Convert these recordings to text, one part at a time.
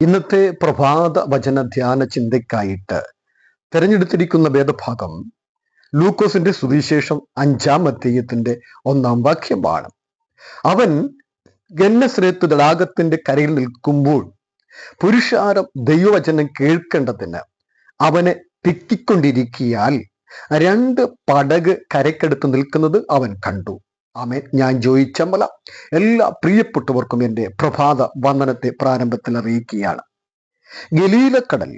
ഇന്നത്തെ പ്രഭാത വചന ധ്യാന ചിന്തയ്ക്കായിട്ട് തിരഞ്ഞെടുത്തിരിക്കുന്ന വേദഭാഗം ലൂക്കോസിന്റെ സുവിശേഷം അഞ്ചാം അധ്യയത്തിന്റെ ഒന്നാം വാക്യമാണ്. അവൻ ഗന്നശ്രേത്ത് തടാകത്തിന്റെ കരയിൽ നിൽക്കുമ്പോൾ പുരുഷാരം ദൈവവചനം കേൾക്കേണ്ടതിന് അവനെ തിക്കിക്കൊണ്ടിരിക്കിയാൽ രണ്ട് പടക് കരയ്ക്കടുത്ത് നിൽക്കുന്നത് അവൻ കണ്ടു. ആമേ ഞാൻ ജോയി ചമ്മല എല്ലാ പ്രിയപ്പെട്ടവർക്കും എന്റെ പ്രഭാത വന്ദനത്തെ പ്രാരംഭത്തിൽ അറിയിക്കുകയാണ്. ഗലീലക്കടൽ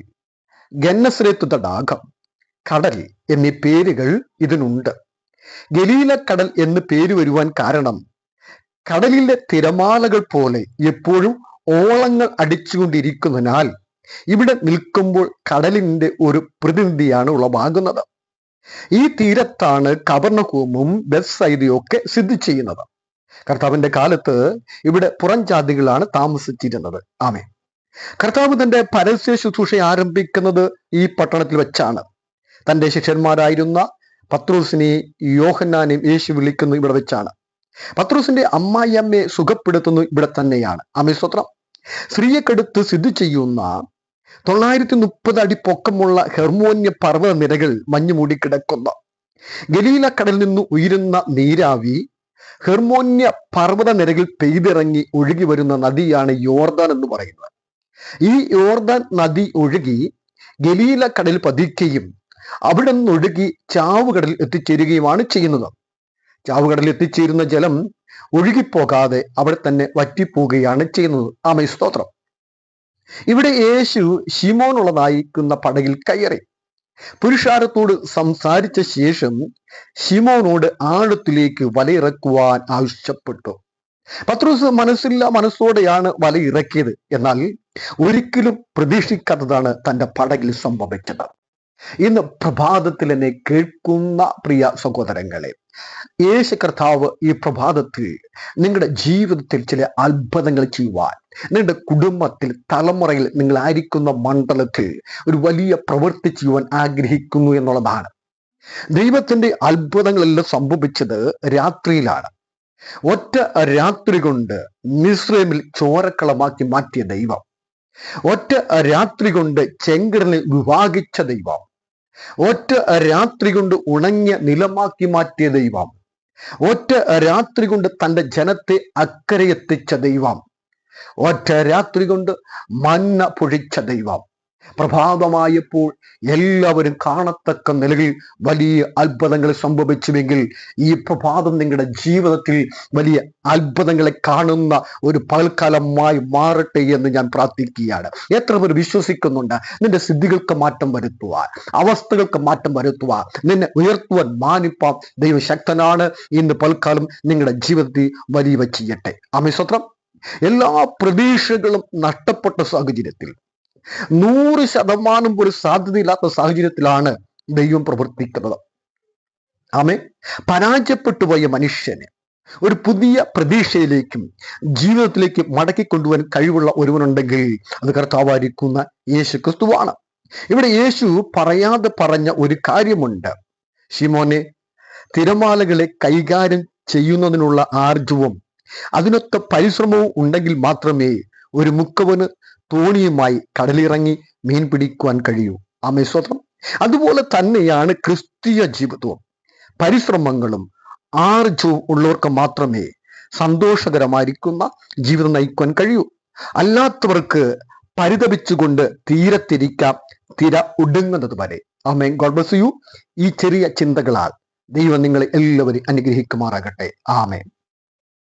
ഗന്നശ്രേത്ത് തടാകം കടൽ എന്നീ പേരുകൾ ഇതിനുണ്ട്. ഗലീലക്കടൽ എന്ന് പേര് വരുവാൻ കാരണം കടലിലെ തിരമാലകൾ പോലെ എപ്പോഴും ഓളങ്ങൾ അടിച്ചുകൊണ്ടിരിക്കുന്നതിനാൽ ഇവിടെ നിൽക്കുമ്പോൾ കടലിന്റെ ഒരു പ്രതിനിധിയാണ് ഉളവാകുന്നത്. ഈ തീരത്താണ് കവർണഹൂമും ബെസ്സൈദയും ഒക്കെ സ്ഥിതി ചെയ്യുന്നത്. കർത്താവിന്റെ കാലത്ത് ഇവിടെ പുറം ജാതികളാണ് താമസിച്ചിരുന്നത്. ആമേ കർത്താവ് തന്റെ പരസ്യ ശുശ്രൂഷ ആരംഭിക്കുന്നത് ഈ പട്ടണത്തിൽ വെച്ചാണ്. തന്റെ ശിഷ്യന്മാരായിരുന്ന പത്രൂസിനെ യോഹന്നാനെയും യേശു വിളിക്കുന്നു ഇവിടെ വെച്ചാണ്. പത്രൂസിന്റെ അമ്മായിയമ്മയെ സുഖപ്പെടുത്തുന്നു ഇവിടെ തന്നെയാണ്. അമ്മ സ്വത്രം സ്ത്രീയെക്കെടുത്ത് സ്ഥിതി ചെയ്യുന്ന തൊള്ളായിരത്തി മുപ്പത് അടി പൊക്കമുള്ള ഹെർമോന്യ പർവത നിരകൾ മഞ്ഞു മൂടിക്കിടക്കുന്ന ഗലീല കടലിൽ നിന്ന് ഉയരുന്ന നീരാവി ഹെർമോന്യ പർവത നിരകിൽ പെയ്തിറങ്ങി ഒഴുകി വരുന്ന നദിയാണ് യോർദാൻ എന്ന് പറയുന്നത്. ഈ യോർദാൻ നദി ഒഴുകി ഗലീല കടൽ പതിക്കുകയും അവിടെ നിന്ന് ഒഴുകി ചാവുകടലിൽ എത്തിച്ചേരുകയുമാണ് ചെയ്യുന്നത്. ചാവുകടലിൽ എത്തിച്ചേരുന്ന ജലം ഒഴുകിപ്പോകാതെ അവിടെ തന്നെ വറ്റിപ്പോവുകയാണ് ചെയ്യുന്നത്. ആമേ സ്തോത്രം. ഇവിടെ യേശു ഷിമോനുള്ളതായിരിക്കുന്ന പടകിൽ കയറി. പുരുഷാരത്തോട് സംസാരിച്ച ശേഷം ഷിമോനോട് ആഴത്തിലേക്ക് വലയിറക്കുവാൻ ആവശ്യപ്പെട്ടു. പത്രോസ് മനസ്സില്ല മനസ്സോടെയാണ് വലയിറക്കിയത്. എന്നാൽ ഒരിക്കലും പ്രതീക്ഷിക്കാത്തതാണ് തന്റെ പടകിൽ സംഭവിച്ചത്. ഇന്ന് പ്രഭാതത്തിൽ എന്നെ കേൾക്കുന്ന പ്രിയ സഹോദരങ്ങളെ യേശു കർത്താവ് ഈ പ്രഭാതത്തിൽ നിങ്ങളുടെ ജീവിതത്തിൽ ചില അത്ഭുതങ്ങൾ ചെയ്യുവാൻ നിങ്ങളുടെ കുടുംബത്തിൽ തലമുറയിൽ നിങ്ങൾ ആയിരിക്കുന്ന മണ്ഡലത്തിൽ ഒരു വലിയ പ്രവൃത്തി ചെയ്യുവാൻ ആഗ്രഹിക്കുന്നു എന്നുള്ളതാണ്. ദൈവത്തിന്റെ അത്ഭുതങ്ങളെല്ലാം സംഭവിച്ചത് രാത്രിയിലാണ്. ഒറ്റ രാത്രി കൊണ്ട് മിശ്രമിൽ ചോരക്കളമാക്കി മാറ്റിയ ദൈവം. ഒറ്റ രാത്രി കൊണ്ട് ചെങ്കടലിനെ വിഭാഗിച്ച ദൈവം. ഒറ്റ രാത്രി കൊണ്ട് ഉണങ്ങിയ നിലമാക്കി മാറ്റിയ ദൈവം. ഒറ്റ രാത്രി കൊണ്ട് തന്റെ ജനത്തെ അക്കരെ എത്തിച്ച ദൈവം. ഒറ്റ രാത്രി കൊണ്ട് മന്ന പൊഴിച്ച ദൈവം. പ്രഭാതമായപ്പോൾ എല്ലാവരും കാണത്തക്ക നിലയിൽ വലിയ അത്ഭുതങ്ങൾ സംഭവിച്ചുവെങ്കിൽ ഈ പ്രഭാതം നിങ്ങളുടെ ജീവിതത്തിൽ വലിയ അത്ഭുതങ്ങളെ കാണുന്ന ഒരു പകൽക്കാലമായി മാറട്ടെ എന്ന് ഞാൻ പ്രാർത്ഥിക്കുകയാണ്. എത്ര പേർ വിശ്വസിക്കുന്നുണ്ട്? നിന്റെ സിദ്ധികൾക്ക് മാറ്റം വരുത്തുവാൻ അവസ്ഥകൾക്ക് മാറ്റം വരുത്തുവാൻ നിന്നെ ഉയർത്തുവാൻ മാനിപ്പാൻ ദൈവശക്തനാണ്. ഇന്ന് പൽക്കാലം നിങ്ങളുടെ ജീവിതത്തിൽ വലിയ ചെയ്യട്ടെ. അമിസ്വത്രം എല്ലാ പ്രതീക്ഷകളും നഷ്ടപ്പെട്ട സാഹചര്യത്തിൽ നൂറ് ശതമാനം ഒരു സാധ്യതയില്ലാത്ത സാഹചര്യത്തിലാണ് ദൈവം പ്രവർത്തിക്കുന്നത്. ആമേ പരാജയപ്പെട്ടു പോയ മനുഷ്യന് ഒരു പുതിയ പ്രതീക്ഷയിലേക്കും ജീവിതത്തിലേക്ക് മടക്കി കൊണ്ടുപോകാൻ കഴിവുള്ള ഒരുവനുണ്ടെങ്കിൽ അത് കർത്താവായിരിക്കുന്ന യേശു ക്രിസ്തുവാണ് ഇവിടെ യേശു പറയാതെ പറഞ്ഞ ഒരു കാര്യമുണ്ട്. ഷിമോനെ തിരമാലകളെ കൈകാര്യം ചെയ്യുന്നതിനുള്ള ആർജവും അതിനൊത്ത പരിശ്രമവും ഉണ്ടെങ്കിൽ മാത്രമേ ഒരു മുക്കവന് തോണിയുമായി കടലിറങ്ങി മീൻ പിടിക്കുവാൻ കഴിയൂ. ആമേ സ്വതം അതുപോലെ തന്നെയാണ് ക്രിസ്തീയ ജീവിതവും. പരിശ്രമങ്ങളും ആർജവും ഉള്ളവർക്ക് മാത്രമേ സന്തോഷകരമായിരിക്കുന്ന ജീവിതം നയിക്കുവാൻ കഴിയൂ. അല്ലാത്തവർക്ക് പരിതപിച്ചുകൊണ്ട് തീരത്തിരിക്കാം തിര ഒടുങ്ങുന്നത് വരെ. ആമേ ഗോഡ് യു. ഈ ചെറിയ ചിന്തകളാൽ ദൈവം നിങ്ങളെ എല്ലാവരെയും അനുഗ്രഹിക്കുമാറാകട്ടെ. ആമേൻ.